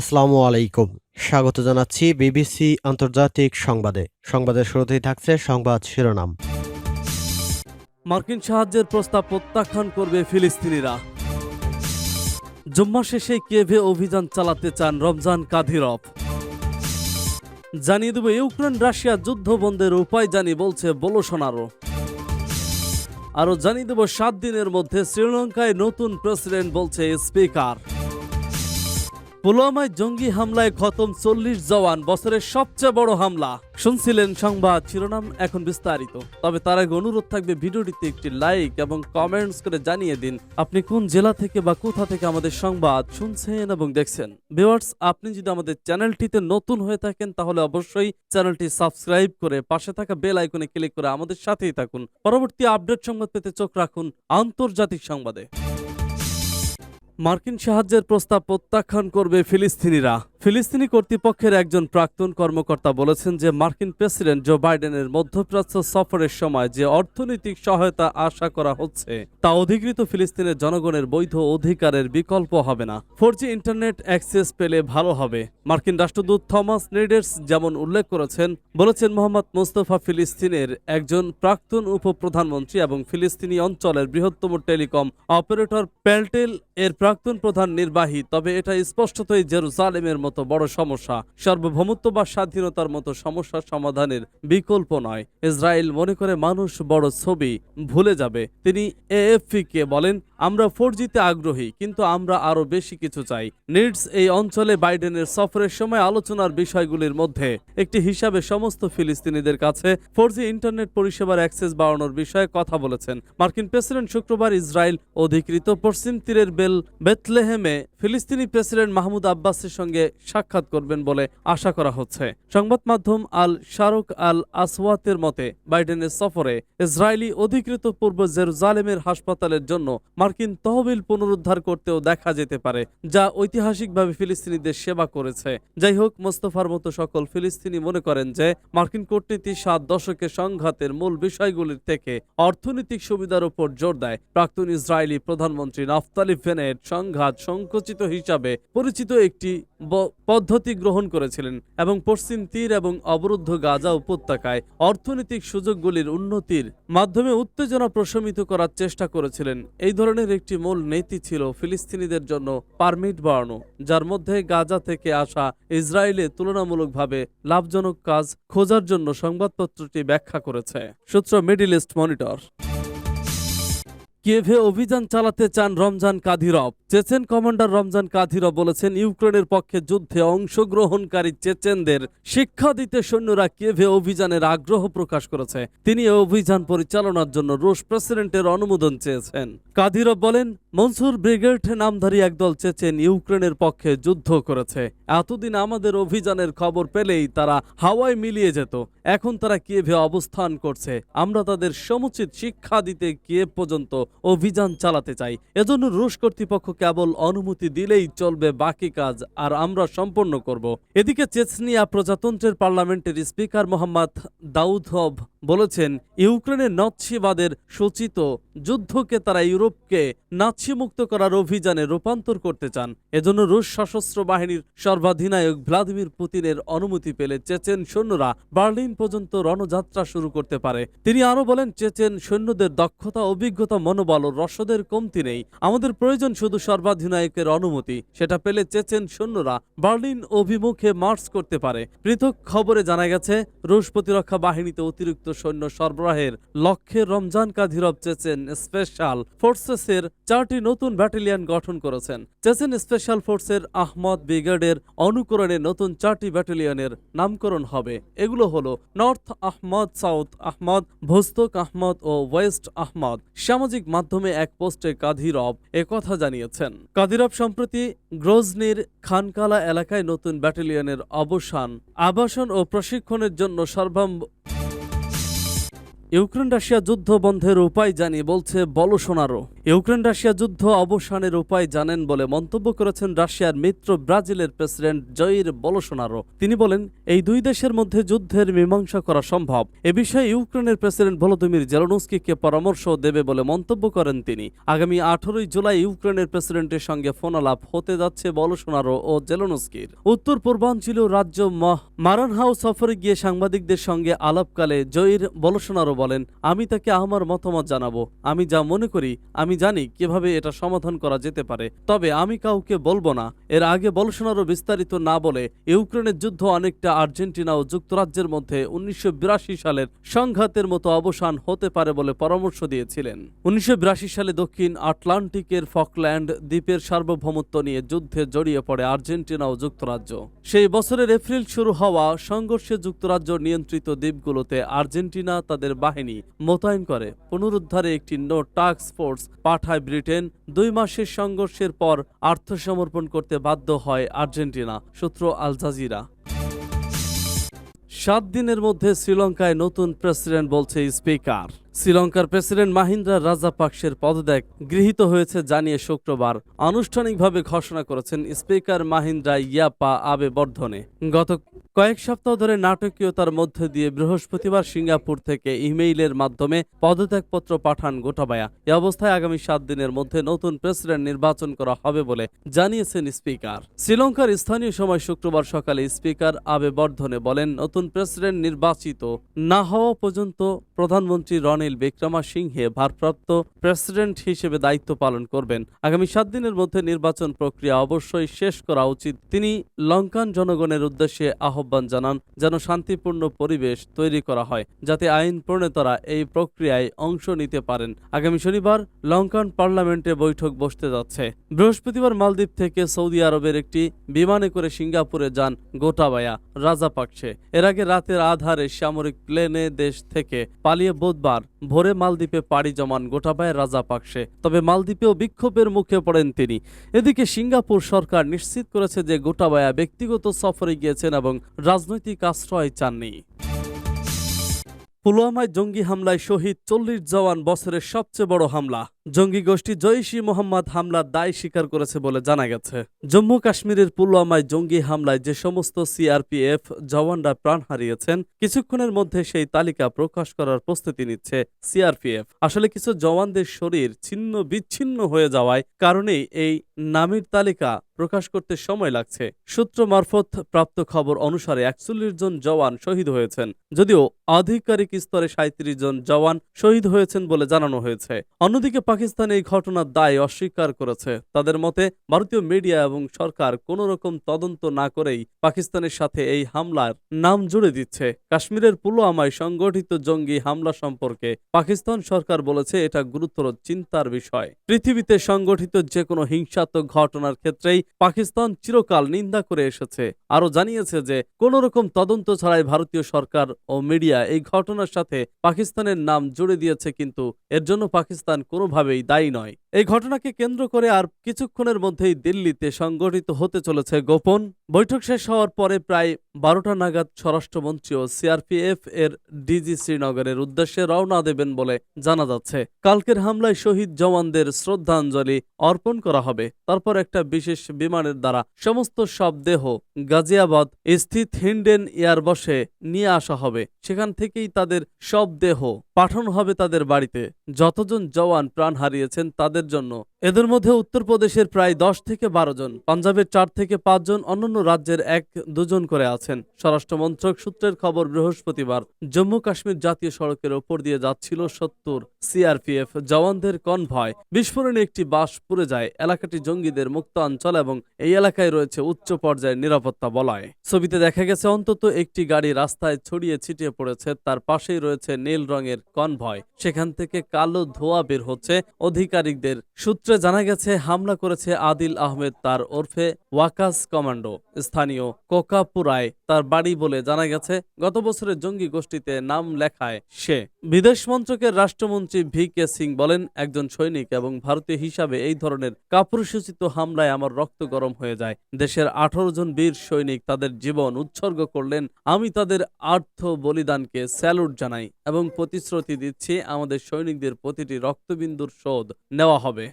আসসালামু আলাইকুম। স্বাগত জানাচ্ছি বিবিসি আন্তর্জাতিক সংবাদে। সংবাদের শুরুতেই থাকছে সংবাদ শিরোনাম। মার্কিন সাহায্যের প্রস্তাব প্রত্যাখ্যান করবে ফিলিস্তিনিরা। জুম্মা শেষে কেভে অভিযান চালাতে চান রমজান কাদিরভ। জানিয়ে দেব ইউক্রেন রাশিয়া যুদ্ধ বন্ধের উপায় জানি বলছে বোলোসোনারো। আরও জানিয়ে দেব, সাত দিনের মধ্যে শ্রীলঙ্কায় নতুন প্রেসিডেন্ট বলছে স্পিকার। পুলওয়ামায় জঙ্গি হামলায় খতম চল্লিশ জওয়ান, বছরের সবচেয়ে বড় হামলা। শুনছিলেন সংবাদ শিরোনাম এখন বিস্তারিত। তবে তার আগে অনুরোধ থাকবে ভিডিওটিতে একটি লাইক এবং কমেন্টস করে জানিয়ে দিন আপনি কোন জেলা থেকে বা কোথা থেকে আমাদের সংবাদ শুনছেন এবং দেখছেন। ভিউয়ার্স, আপনি যদি আমাদের চ্যানেলটিতে নতুন হয়ে থাকেন, তাহলে অবশ্যই চ্যানেলটি সাবস্ক্রাইব করে পাশে থাকা বেল আইকনে ক্লিক করে আমাদের সাথেই থাকুন। পরবর্তী আপডেট সংবাদ পেতে চোখ রাখুন আন্তর্জাতিক সংবাদে। মার্কিন সাহায্যের প্রস্তাব প্রত্যাখ্যান করবে ফিলিস্তিনিরা। ফিলিস্তিনি কর্তৃপক্ষের একজন প্রাক্তন কর্মকর্তা বলেছেন যে মার্কিন প্রেসিডেন্ট জো বাইডেনের মধ্যপ্রাচ্য সফরের সময় যে অর্থনৈতিক সহায়তা আশা করা হচ্ছে, তা অধিকৃত ফিলিস্তিনের জনগণের বৈধ অধিকারের বিকল্প হবে না। ফোর ইন্টারনেট অ্যাক্সেস পেলে ভালো হবে। মার্কিন রাষ্ট্রদূত থমাস নেডার্স যেমন উল্লেখ করেছেন, বলেছেন মোহাম্মদ মোস্তফা ফিলিস্তিনের একজন প্রাক্তন উপপ্রধানমন্ত্রী এবং ফিলিস্তিনি অঞ্চলের বৃহত্তম টেলিকম অপারেটর প্যালটেল এর প্রাক্তন প্রধান নির্বাহী, তবে এটা স্পষ্টতই জেরুজালেমের মতো বড় সমস্যা। সার্বভৌমত্ব বা স্বাধীনতার মতো সমস্যা সমাধানের বিকল্প নয়। ইসরায়েল মনে করে মানুষ বড় ছবি ভুলে যাবে। তিনি এএফপি কে বলেন, আমরা ফোর জিতে আগ্রহী, কিন্তু আমরা আরও বেশি কিছু চাই। নিডস এই অঞ্চলে বাইডেনের সফরের সময় আলোচনার বিষয়গুলির মধ্যে একটি হিসাবে সমস্ত ফিলিস্তিনিদের কাছে ফোর ইন্টারনেট পরিষেবার অ্যাক্সেস বাড়ানোর বিষয়ে কথা বলেছেন। মার্কিন প্রেসিডেন্ট শুক্রবার ইসরায়েল অধিকৃত পশ্চিম তীরের বেল বেথলেহেমে ফিলিস্তিনি প্রেসিডেন্ট মাহমুদ আব্বাসের সঙ্গে সাক্ষাৎ করবেন বলে আশা করা হচ্ছে। সংবাদ মাধ্যম আল শারুক আল আসওয়াতের মতে, বাইডেনের সফরে ইসরায়েলি অধিকৃত পূর্ব জেরুজালেমের হাসপাতালের জন্য মার্কিন তহবিল পুনরুদ্ধার করতেও দেখা যেতে পারে, যা ঐতিহাসিকভাবে ফিলিস্তিনিদের সেবা করেছে। যাই হোক, মোস্তফার মতো সকল ফিলিস্তিনি মনে করেন যে মার্কিন কূটনীতি সাত দশকে সংঘাতের মূল বিষয়গুলির থেকে অর্থনৈতিক সুবিধার উপর জোর দেয়। প্রাক্তন ইসরায়েলি প্রধানমন্ত্রী নাফতালি ফেনেট সংঘাত সংকুচিত হিসাবে পরিচিত একটি পদ্ধতি গ্রহণ করেছিলেন এবং পশ্চিম তীর এবং অবরুদ্ধ গাজা উপত্যকায় অর্থনৈতিক সুযোগগুলির উন্নতির মাধ্যমে উত্তেজনা প্রশমিত করার চেষ্টা করেছিলেন। এই ধরনের একটি মূল নীতি ছিল ফিলিস্তিনিদের জন্য পারমিট বাড়ানো, যার মধ্যে গাজা থেকে আসা ইসরায়েলে তুলনামূলকভাবে লাভজনক কাজ খোঁজার জন্য সংবাদপত্রটি ব্যাখ্যা করেছে। সূত্র মিডিল ইস্ট মনিটর। কিয়েভে অভিযান চালাতে চান Ramzan Kadyrov. Chechen commander Ramzan Kadyrov বলেছেন, ইউক্রেনের পক্ষে যুদ্ধে অংশগ্রহণকারী চেচেনদের শিক্ষা দিতে সৈন্যরা কিয়েভে অভিযানের আগ্রহ প্রকাশ করেছে। তিনি অভিযান পরিচালনার জন্য রুশ প্রেসিডেন্টের অনুমোদন চেয়েছেন। কাদিরভ বলেন, মনসুর ব্রিগেড নামধারী একদল চেচেন ইউক্রেনের পক্ষে যুদ্ধ করেছে। এতদিন আমাদের অভিযানের খবর পেলেই তারা হাওয়ায় মিলিয়ে যেত। এখন তারা কিয়েভে অবস্থান করছে। আমরা তাদের সমুচিত শিক্ষা দিতে কিয়েভ পর্যন্ত অভিযান চালাতে চাই। এজন্য রুশ কর্তৃপক্ষ কেবল অনুমতি দিলেই চলবে বাকি কাজ, আর আমরা সম্পন্ন করব। এদিকে চেচনিয়া প্রজাতন্ত্রের পার্লামেন্টের স্পিকার মোহাম্মদ দাউদভ বলেছেন ইউক্রেনের নৎসিবাদের সূচিত যুদ্ধকে তারা ইউরোপকে নাৎসিমুক্ত করার অভিযানে রূপান্তর করতে চান। এজন্য রুশ সশস্ত্র বাহিনীর সর্বাধিনায়ক ভ্লাদিমির পুতিনের অনুমতি পেলে চেচেন সৈন্যরা বার্লিন পর্যন্ত রণযাত্রা শুরু করতে পারে। তিনি আরও বলেন, চেচেন সৈন্যদের দক্ষতা, অভিজ্ঞতা মনোবল ও রসদের কমতি নেই। আমাদের প্রয়োজন শুধু সর্বাধিনায়কের অনুমতি। সেটা পেলে চেচেন সৈন্যরা বার্লিন অভিমুখে মার্চ করতে পারে। পৃথক খবরে জানা গেছে, রুশ প্রতিরক্ষা বাহিনীতে অতিরিক্ত সৈন্য সরবরাহের লক্ষ্যে রমজান কাধিরভ চেচেন স্পেশাল ফোর্সেসের চারটি নতুন ব্যাটালিয়ন গঠন করেছেন। চেচেন স্পেশাল ফোর্সের আহমদ ব্রিগেডের অনুকরণে নতুন চারটি ব্যাটালিয়নের নামকরণ হবে। এগুলো হলো North Akhmat, South Akhmat, Vostok Akhmat ও ওয়েস্ট আহমদ। সামাজিক মাধ্যমে এক পোস্টে কাদিরভ একথা জানিয়েছেন। কাদিরব সম্প্রতি গ্রোজনির খানকালা এলাকায় নতুন ব্যাটালিয়নের অবসান, আবাসন ও প্রশিক্ষণের জন্য সর্বাম ইউক্রেন রাশিয়া যুদ্ধ বন্ধের উপায় জানিয়ে বলছে বলসোনারো। ইউক্রেন রাশিয়া যুদ্ধ অবসানের উপায় জানেন বলে মন্তব্য করেছেন রাশিয়ার মিত্র ব্রাজিলের প্রেসিডেন্ট জয়ির বলসোনারো। তিনি বলেন, এই দুই দেশের মধ্যে যুদ্ধের মীমাংসা করা সম্ভব। এ বিষয়ে ইউক্রেনের প্রেসিডেন্ট ভলোদিমির জেলনস্কিকে পরামর্শ দেবে বলে মন্তব্য করেন তিনি। আগামী আঠারোই জুলাই ইউক্রেনের প্রেসিডেন্টের সঙ্গে ফোন আলাপ হতে যাচ্ছে বলসোনারো ও জেলনস্কির। উত্তর পূর্বাঞ্চলীয় রাজ্য মারানহাউ সফরে গিয়ে সাংবাদিকদের সঙ্গে আলাপকালে জয়ীর বলসোনারো বলেন, আমি তাকে আমার মতামত জানাব। আমি যা মনে করি, আমি জানি কীভাবে এটা সমাধান করা যেতে পারে। তবে আমি কাউকে বলব না। এর আগে বলসোনারো বিস্তারিত না বলে ইউক্রেনের যুদ্ধ অনেকটা আর্জেন্টিনা ও যুক্তরাজ্যের মধ্যে উনিশশো সালের সংঘাতের মতো অবসান হতে পারে বলে পরামর্শ দিয়েছিলেন। উনিশশো বিরাশি সালে দক্ষিণ আটলান্টিকের ফকল্যান্ড দ্বীপের সার্বভৌমত্ব নিয়ে যুদ্ধে জড়িয়ে পড়ে আর্জেন্টিনা ও যুক্তরাজ্য। সেই বছরের এপ্রিল শুরু হওয়া সংঘর্ষে যুক্তরাজ্য নিয়ন্ত্রিত দ্বীপগুলোতে আর্জেন্টিনা তাদের বাহিনী মোতায়েন করে। পুনরুদ্ধারে একটি নো টাস্ক ফোর্স পাঠায় ব্রিটেন। দুই মাসের সংঘর্ষের পর আত্মসমর্পণ করতে বাধ্য হয় আর্জেন্টিনা, সূত্র আল জাজিরা। সাত দিনের মধ্যে শ্রীলঙ্কায় নতুন প্রেসিডেন্ট বলছে স্পিকার। শ্রীলঙ্কার প্রেসিডেন্ট মাহিন্দ্রা রাজাপাকসের পদত্যাগ গৃহীত হয়েছে জানিয়ে শুক্রবার। আনুষ্ঠানিকভাবে ঘোষণা করেছেন স্পিকার মাহিন্দ্রা ইয়াপা আবে বর্ধনে। গত কয়েক সপ্তাহ ধরে নাটকীয়তার মধ্যে দিয়ে বৃহস্পতিবার সিঙ্গাপুর থেকে ইমেইলের মাধ্যমে পদত্যাগপত্র পাঠান গোটাবায়া। এ অবস্থায় আগামী সাত দিনের মধ্যে নতুন প্রেসিডেন্ট নির্বাচন করা হবে বলে জানিয়েছেন স্পিকার। শ্রীলঙ্কার স্থানীয় সময় শুক্রবার সকালে স্পিকার আবে বর্ধনে বলেন, নতুন প্রেসিডেন্ট নির্বাচিত না হওয়া পর্যন্ত প্রধানমন্ত্রী রনিল বিক্রমাসিংহে ভারপ্রাপ্ত প্রেসিডেন্ট হিসেবে দায়িত্ব পালন করবেন। আগামী সাত দিনের মধ্যে নির্বাচন প্রক্রিয়া অবশ্যই শেষ করা উচিত। তিনি লঙ্কান জনগণের উদ্দেশ্যে আহ্বান জানান যেন শান্তিপূর্ণ পরিবেশ তৈরি করা হয়, যাতে আইন প্রণেতারা এই প্রক্রিয়ায় অংশ নিতে পারেন। আগামী শনিবার লঙ্কান পার্লামেন্টে বৈঠক বসতে যাচ্ছে। বৃহস্পতিবার মালদ্বীপ থেকে সৌদি আরবের একটি বিমানে করে সিঙ্গাপুরে যান গোটাবায়া রাজাপাকসে। এর আগে রাতের আধারে সামরিক প্লেনে দেশ থেকে পালিয়ে বুধবার ভোরে মালদ্বীপে পাড়ি জমান গোটাবায় রাজা রাজাপাকসে তবে মালদ্বীপেও বিক্ষোভের মুখে পড়েন তিনি। এদিকে সিঙ্গাপুর সরকার নিশ্চিত করেছে যে গোটাবায়া ব্যক্তিগত সফরে গিয়েছেন এবং রাজনৈতিক আশ্রয় চাননি। পুলওয়ামায় জঙ্গি হামলায় শহীদ চল্লিশ জওয়ান বছরের সবচেয়ে বড় হামলা। জঙ্গি গোষ্ঠী জৈশি মোহাম্মদ হামলার দায় স্বীকার করেছে বলে জানা গেছে। জম্মু কাশ্মীরের পুলওয়ামায় জঙ্গি হামলায় যে সমস্ত সিআরপিএফ জওয়ানরা প্রাণ হারিয়েছেন, কিছুক্ষণের মধ্যে সেই তালিকা প্রকাশ করার প্রস্তুতি নিচ্ছে সিআরপিএফ। আসলে কিছু জওয়ানদের শরীর ছিন্ন বিচ্ছিন্ন হয়ে যাওয়ায় কারণেই এই নামের তালিকা প্রকাশ করতে সময় লাগছে। সূত্র মারফত প্রাপ্ত খবর অনুসারে একচল্লিশ জন জওয়ান শহীদ হয়েছেন, যদিও আধিকারিক স্তরে সাঁত্রিশ জন জওয়ান শহীদ হয়েছেন বলে জানানো হয়েছে। অন্যদিকে পাকিস্তান এই ঘটনার দায় অস্বীকার করেছে। তাদের মতে, ভারতীয় মিডিয়া এবং সরকার কোনো রকম তদন্ত না করেই পাকিস্তানের সাথে এই হামলার নাম জুড়ে দিচ্ছে। কাশ্মীরের পুলওয়ামায় সংগঠিত জঙ্গি হামলা সম্পর্কে পাকিস্তান সরকার বলেছে, এটা গুরুতর চিন্তার বিষয়। পৃথিবীতে সংগঠিত যে কোনো হিংসাত্মক ঘটনার ক্ষেত্রেই পাকিস্তান চিরকাল নিন্দা করে এসেছে। আরও জানিয়েছে যে কোনো রকম তদন্ত ছাড়াই ভারতীয় সরকার ও মিডিয়া এই ঘটনার সাথে পাকিস্তানের নাম জুড়ে দিয়েছে, কিন্তু এর জন্য পাকিস্তান কোনোভাবেই দায়ী নয়। এই ঘটনাকে কেন্দ্র করে আর কিছুক্ষণের মধ্যেই দিল্লিতে সংগঠিত হতে চলেছে গোপন বৈঠক শেষ হওয়ার পরে প্রায় বারোটা নাগাদ স্বরাষ্ট্রমন্ত্রী ও সিআরপিএফ এর ডিজি শ্রীনগরের উদ্দেশ্যে রওনা দেবেন বলে জানা যাচ্ছে। কালকের হামলায় শহীদ জওয়ানদের শ্রদ্ধাঞ্জলি অর্পণ করা হবে। তারপর একটা বিশেষ বিমানের দ্বারা সমস্ত সব দেহ গাজিয়াবাদ, স্থিত হিন্ডেন এয়ারবসে নিয়ে আসা হবে। সেখান থেকেই তাদের সব দেহ পাঠানো হবে তাদের বাড়িতে। যতজন জওয়ান প্রাণ হারিয়েছেন তাদের জন্য। এদের মধ্যে উত্তরপ্রদেশের প্রায় দশ থেকে বারো জন, পাঞ্জাবের চার থেকে পাঁচজন অন্যান্য রাজ্যের এক দুজন করে আছেন। স্বরাষ্ট্র মন্ত্রক সূত্রের খবর, বৃহস্পতিবার জম্মু কাশ্মীর জাতীয় সড়কের ওপর দিয়ে যাচ্ছিল সত্তর সিআরপিএফ জওয়ানদের কনভয়। বিস্ফোরণে একটি বাস পুড়ে যায়। এলাকাটি জঙ্গিদের মুক্ত অঞ্চল এবং এই এলাকায় রয়েছে উচ্চ পর্যায়ের নিরাপত্তা বলয়। ছবিতে দেখা গেছে, অন্তত একটি গাড়ি রাস্তায় ছড়িয়ে ছিটিয়ে পড়েছে। তার পাশেই রয়েছে নীল রঙের কনভয়। সেখান থেকে কালো ধোঁয়া বের হচ্ছে। অধিকারিকদের সৈনিকদের সূত্রে জানা গেছে, হামলা করেছে আদিল আহমেদ তার ওরফে ওয়াকাস কমান্ডো। স্থানীয় কোকাপুরায় তার বাড়ি বলে জানা গেছে, গত বছরের জঙ্গি গোষ্ঠীতে নাম লেখায় সে। বিদেশ মন্ত্রকের রাষ্ট্রমন্ত্রী ভি কে সিং বলেন, একজন সৈনিক এবং ভারতীয় হিসাবে এই ধরনের কাপুরুষোচিত হামলায় আমার রক্ত গরম হয়ে যায়। দেশের আঠারো জন বীর সৈনিক তাদের জীবন উৎসর্গ করলেন। আমি তাদের আর্থ বলিদানকে স্যালুট জানাই এবং প্রতিশ্রুতি দিচ্ছি আমাদের সৈনিকদের প্রতিটি রক্তবিন্দুর শোধ নেওয়া হবে।